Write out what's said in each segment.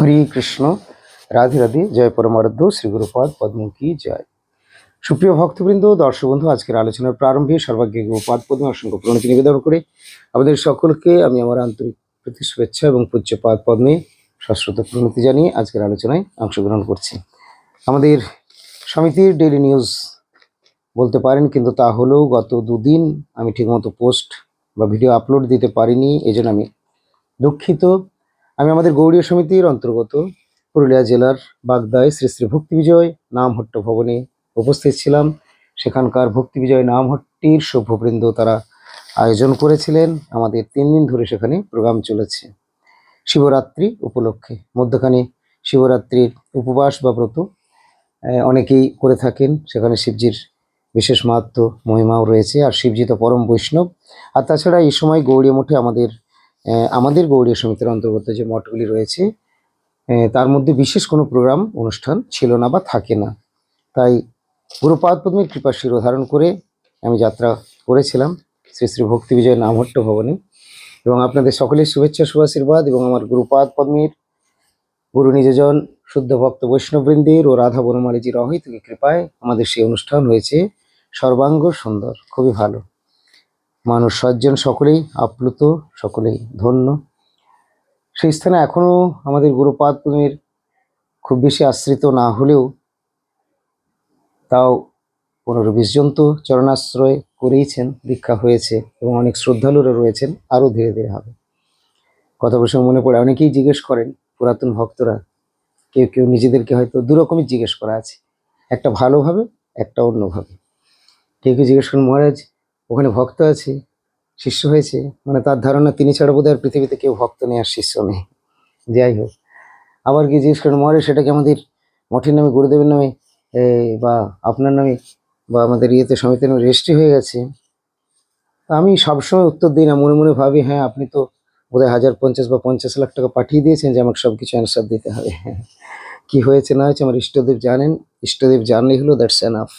হরে কৃষ্ণ, রাধে রাধে, জয় পরমারাধ্য শ্রী গুরুপাদ জয়। সুপ্রিয় ভক্তবৃন্দ, দর্শক বন্ধু, আজকের আলোচনার প্রারম্ভে সর্বাগ্যে গোপাদ পদ্ম অসংখ্য প্রণতি নিবেদন করে আমাদের সকলকে আমি আমার আন্তরিক প্রতি, শুভেচ্ছা এবং পূজ্যপাদ পদ্মে সশ্রুত প্রণতি জানিয়ে আজকের আলোচনায় অংশগ্রহণ করছি। আমাদের সমিতির ডেইলি নিউজ বলতে পারেন, কিন্তু তা হলেও গত দুদিন আমি ঠিকমতো পোস্ট বা ভিডিও আপলোড দিতে পারিনি, এজন্য আমি দুঃখিত। আমি আমাদের গৌড়ীয় সমিতির অন্তর্গত পুরুলিয়া জেলার বাগদায় শ্রী শ্রী ভক্তি বিজয় নামহট্ট ভবনে উপস্থিত ছিলাম। সেখানকার ভক্তি বিজয় নামহট্টির সভ্যবৃন্দ তারা আয়োজন করেছিলেন। আমাদের তিন দিন ধরে সেখানে প্রোগ্রাম চলেছে। শিবরাত্রি উপলক্ষে। মধ্যখানে শিবরাত্রির উপবাস বা ব্রত অনেকেই করে থাকেন। সেখানে শিবজির বিশেষ মাহাত্ম, মহিমাও রয়েছে। আর শিবজি তো পরম বৈষ্ণব। আর তাছাড়া এই সময় গৌড়ীয় মঠে আমাদের আমাদের গৌড়ীয় সমিতির অন্তর্গত যে মঠগুলি রয়েছে তার মধ্যে বিশেষ কোনো প্রোগ্রাম, অনুষ্ঠান ছিল না বা থাকে না। তাই গুরুপাদ পদ্মের কৃপা শিরোধারণ করে আমি যাত্রা করেছিলাম শ্রী শ্রী ভক্তি বিজয় নামহট্ট ভবনে। এবং আপনাদের সকলের শুভেচ্ছা, শুভাশীর্বাদ এবং আমার গুরুপাদ পদ্মীর গুরু নিজজন শুদ্ধ ভক্ত বৈষ্ণববৃন্দের ও রাধা বনমালীজির অহৈতুকী কৃপায় আমাদের সেই অনুষ্ঠান হয়েছে সর্বাঙ্গ সুন্দর, খুবই ভালো। মানুষ সজ্জন সকলেই আপ্লুত, সকলেই ধন্য। সেই স্থানে এখনও আমাদের গুরুপাদ খুব বেশি আশ্রিত না হলেও তাও পনেরো বিশ জন তো চরণাশ্রয় করেইছেন, দীক্ষা হয়েছে এবং অনেক শ্রদ্ধালুরা রয়েছেন, আরও ধীরে ধীরে হবে। কথা প্রসঙ্গ মনে পড়ে, অনেকেই জিজ্ঞেস করেন, পুরাতন ভক্তরা, কেউ কেউ নিজেদেরকে হয়তো দু রকমই জিজ্ঞেস করা আছে, একটা ভালোভাবে একটা অন্যভাবে কেউ কেউ জিজ্ঞেস করেন, মহারাজ ওখানে ভক্ত আছে, শিষ্য হয়েছে। মানে তার ধারণা তিনি ছাড়া আর পৃথিবীতে কেউ ভক্ত নেই আর শিষ্য নেই। যাই হোক, আবার কি জিজ্ঞেস করেন, মহারাজ, সেটা কি আমাদের মঠের নামে, গুরুদেবের নামে বা আপনার নামে, বা আমাদের ইয়েতে সমিতির নামে রেজিস্ট্রি হয়ে গেছে? আমি সবসময় উত্তর দিই না, মনে মনে ভাবি হ্যাঁ আপনি তো বোধহয় হাজার পঞ্চাশ বা পঞ্চাশ লাখ টাকা পাঠিয়ে দিয়েছেন যে আমাকে সব কিছু অ্যান্সার দিতে হবে। কি হয়েছে, না হয়েছে, আমার ইষ্টদেব জানেন। ইষ্টদেব জানলেই হলো দ্যাটস এনাফ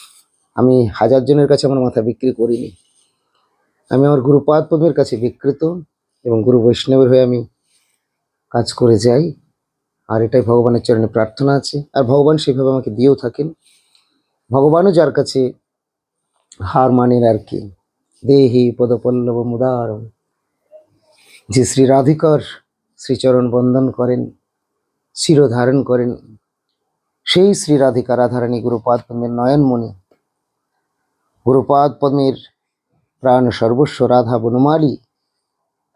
আমি হাজার জনের কাছে আমার মাথা বিক্রি করিনি। আমি আমার গুরুপাদ পদ্মের কাছে বিকৃত এবং গুরু বৈষ্ণবের হয়ে আমি কাজ করে যাই। আর এটাই ভগবানের চরণে প্রার্থনা আছে। আর ভগবান সেভাবে আমাকে দিয়েও থাকেন। ভগবানও যার কাছে হার মানেন আর কি। দেহি পদপল্লব মুদার যে শ্রী রাধিকার শ্রীচরণ বন্দন করেন, শিরোধারণ করেন, সেই শ্রী রাধিকা রাধারানী গুরুপাদ পদ্মের নয়নমণি। গুরুপাদ পদ্মের প্রাণ সর্বস্ব রাধা বনমালী।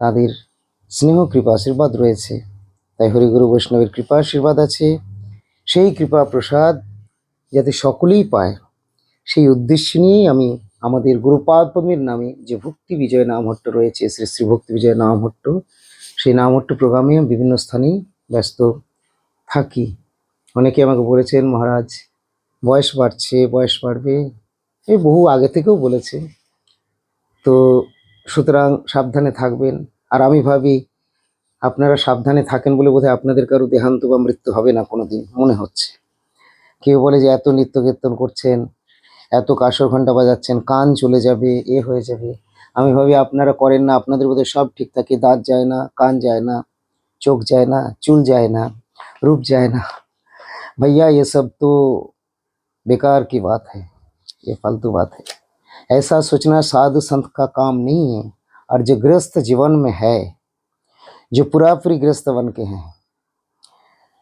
তাদের স্নেহ কৃপা আশীর্বাদ রয়েছে। তাই হরিগুরু বৈষ্ণবের কৃপা আশীর্বাদ আছে। সেই কৃপা প্রসাদ যাতে সকলেই পায়, সেই উদ্দেশ্য নিয়েই আমি আমাদের গুরুপাদ নামে যে ভক্তি বিজয় নামহট্ট রয়েছে, শ্রী শ্রী ভক্তি বিজয় নামহট্ট, সেই নামহট্ট প্রোগ্রামে আমি বিভিন্ন স্থানেই ব্যস্ত থাকি। অনেকে আমাকে বলেছেন, মহারাজ, বয়স বাড়ছে, বয়স বাড়বে। এই বহু আগে থেকেও বলেছে। তো সুতরাং সাবধানে থাকবেন আর আমি ভাবি আপনারা সাবধানে থাকেন বলে বোধহয় আপনাদের কারো দেহান্ত বা মৃত্যু হবে না কোনোদিন মনে হচ্ছে কেউ বলে যে এত নৃত্য কীর্তন করছেন এত কাসর ঘন্টা বাজাচ্ছেন কান চলে যাবে এ হয়ে যাবে আমি ভাবি আপনারা করেন না আপনাদের বোধহয় সব ঠিক থাকে দাঁত যায় না কান যায় না চোখ যায় না চুল যায় না रूप जाए ना भैया ये सब तो बेकार की बात है ये फालतू बात है ऐसा सोचना साधु संत का काम नहीं है और जो गृहस्थ जीवन में है, जो पूरापूरी गृहस्थ बन के हैं,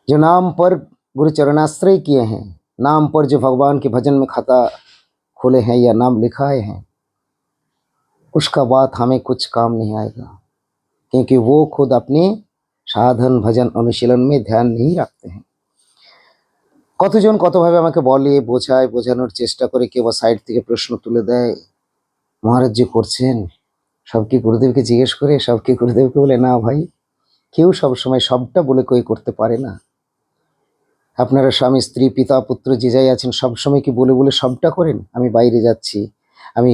जो नाम पर गुरु चरणाश्रय किए हैं, नाम पर जो भगवान के भजन में खाता खोले हैं या नाम लिखाए हैं, उसका बात हमें कुछ काम नहीं आएगा, क्योंकि वो खुद अपने साधन, भजन, अनुशीलन में ध्यान नहीं रखते हैं। কতজন কতভাবে আমাকে বলে, বোঝায়, বোঝানোর চেষ্টা করে কেউ বা সাইড থেকে প্রশ্ন তুলে দেয়, মহারাজ যে করছেন? সব কি গুরুদেবকে জিজ্ঞেস করে, সব কি গুরুদেবকে বলে, না ভাই, কেউ সবসময় সবটা বলে কই করতে পারে না। আপনারা স্বামী, স্ত্রী, পিতা, পুত্র যে যাই আছেন, সবসময় কি বলে বলে সবটা করেন? আমি বাইরে যাচ্ছি, আমি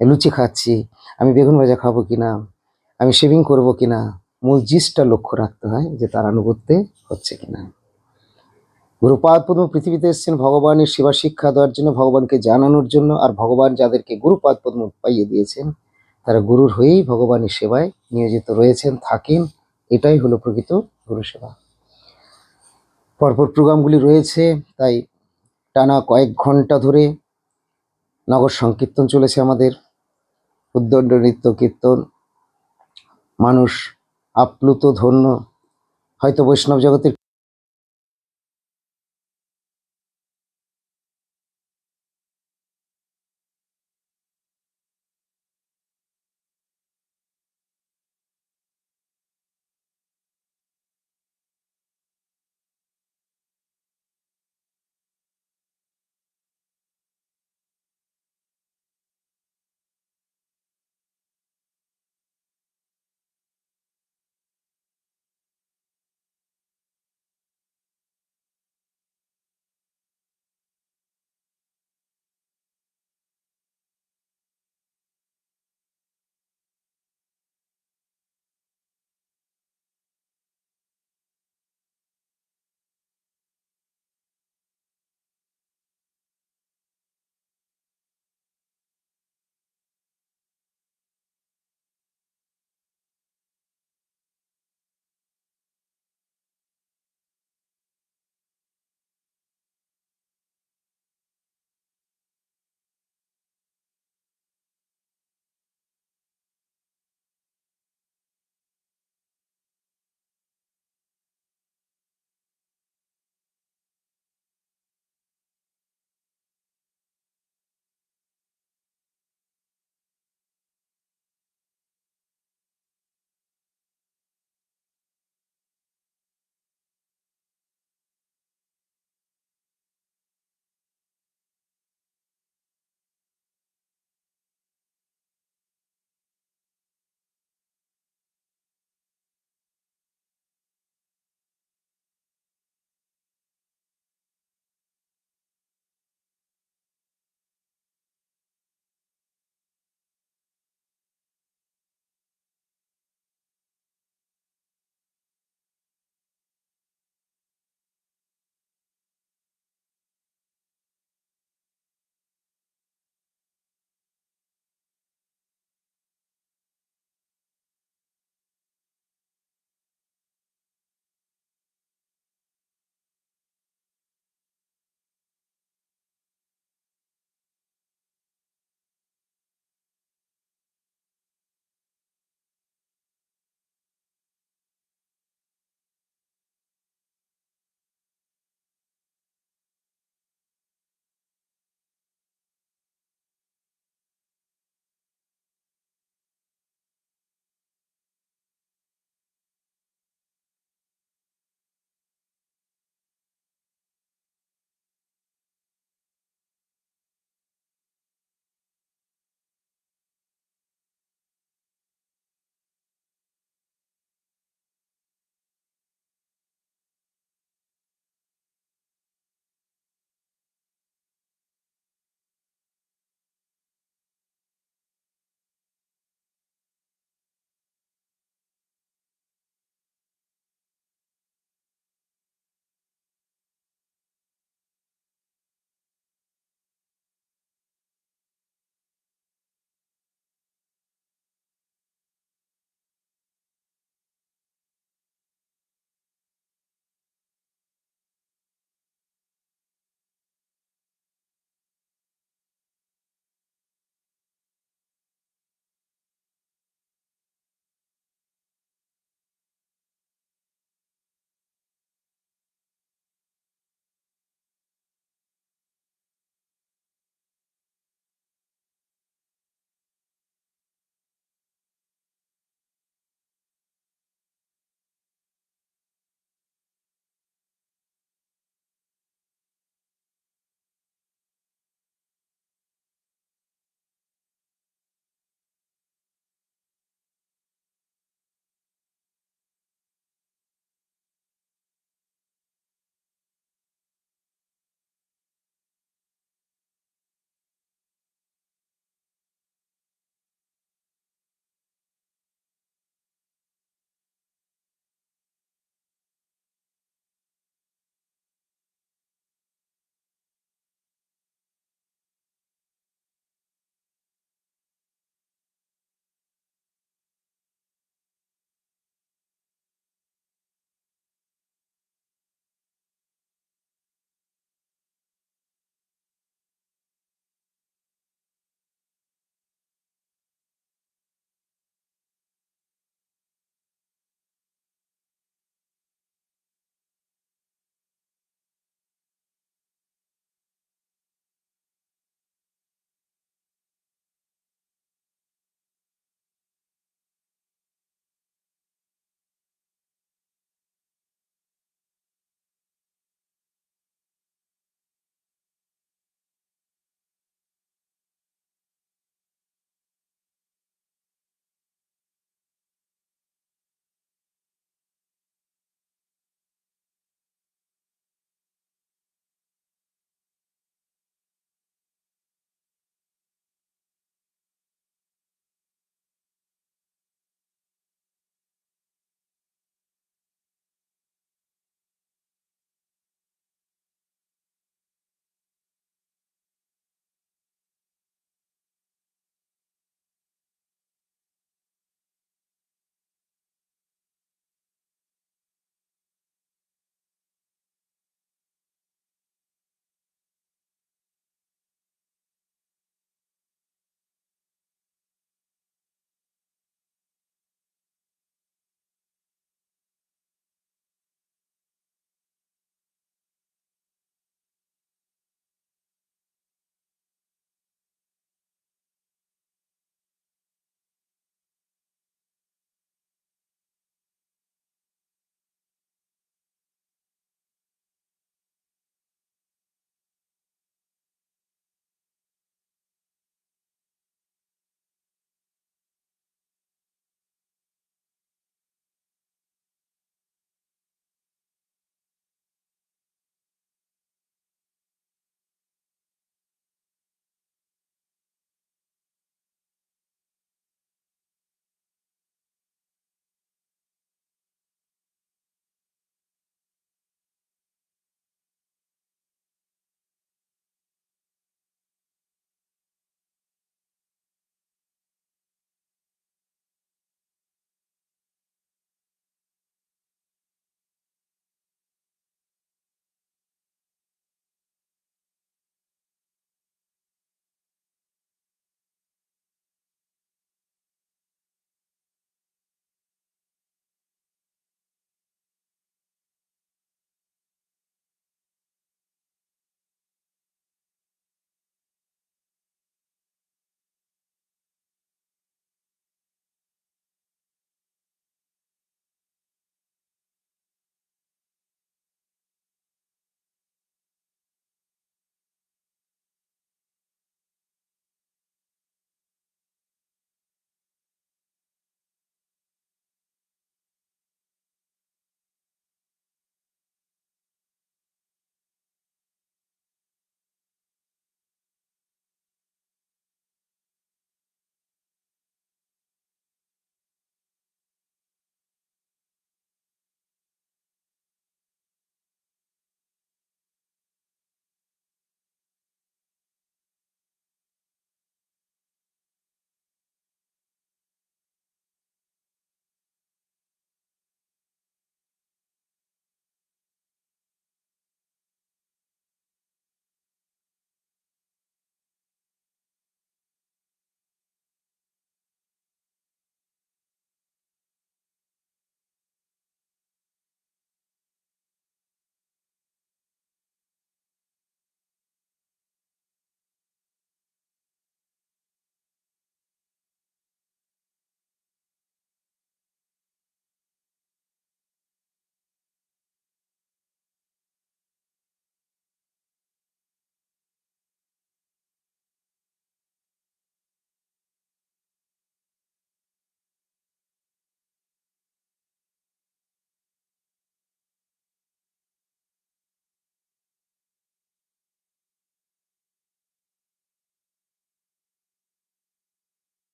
লুচি খাচ্ছি, আমি বেগুন ভাজা খাব কি না আমি শেভিং করব কিনা? মূল জিসটা লক্ষ্য রাখতে হয় যে তার আনুগত্যে হচ্ছে কিনা। গুরুপাদ পদ্ম পৃথিবীতে এসেছেন ভগবানের সেবা শিক্ষা দেওয়ার জন্য, ভগবানকে জানানোর জন্য, আর ভগবান যাদেরকে গুরুপাদ পদ্ম পাইয়ে দিয়েছেন, তারা গুরুর হয়েই ভগবানের সেবায় নিয়োজিত রয়েছেন, থাকেন। এটাই হলো প্রকৃত গুরু সেবা পরপর প্রোগ্রামগুলি রয়েছে, তাই টানা কয়েক ঘণ্টা ধরে নগর সংকীর্তন চলেছে আমাদের। উদ্দণ্ড নৃত্য, কীর্তন, মানুষ আপ্লুত, ধন্য। হয়তো বৈষ্ণব জগতের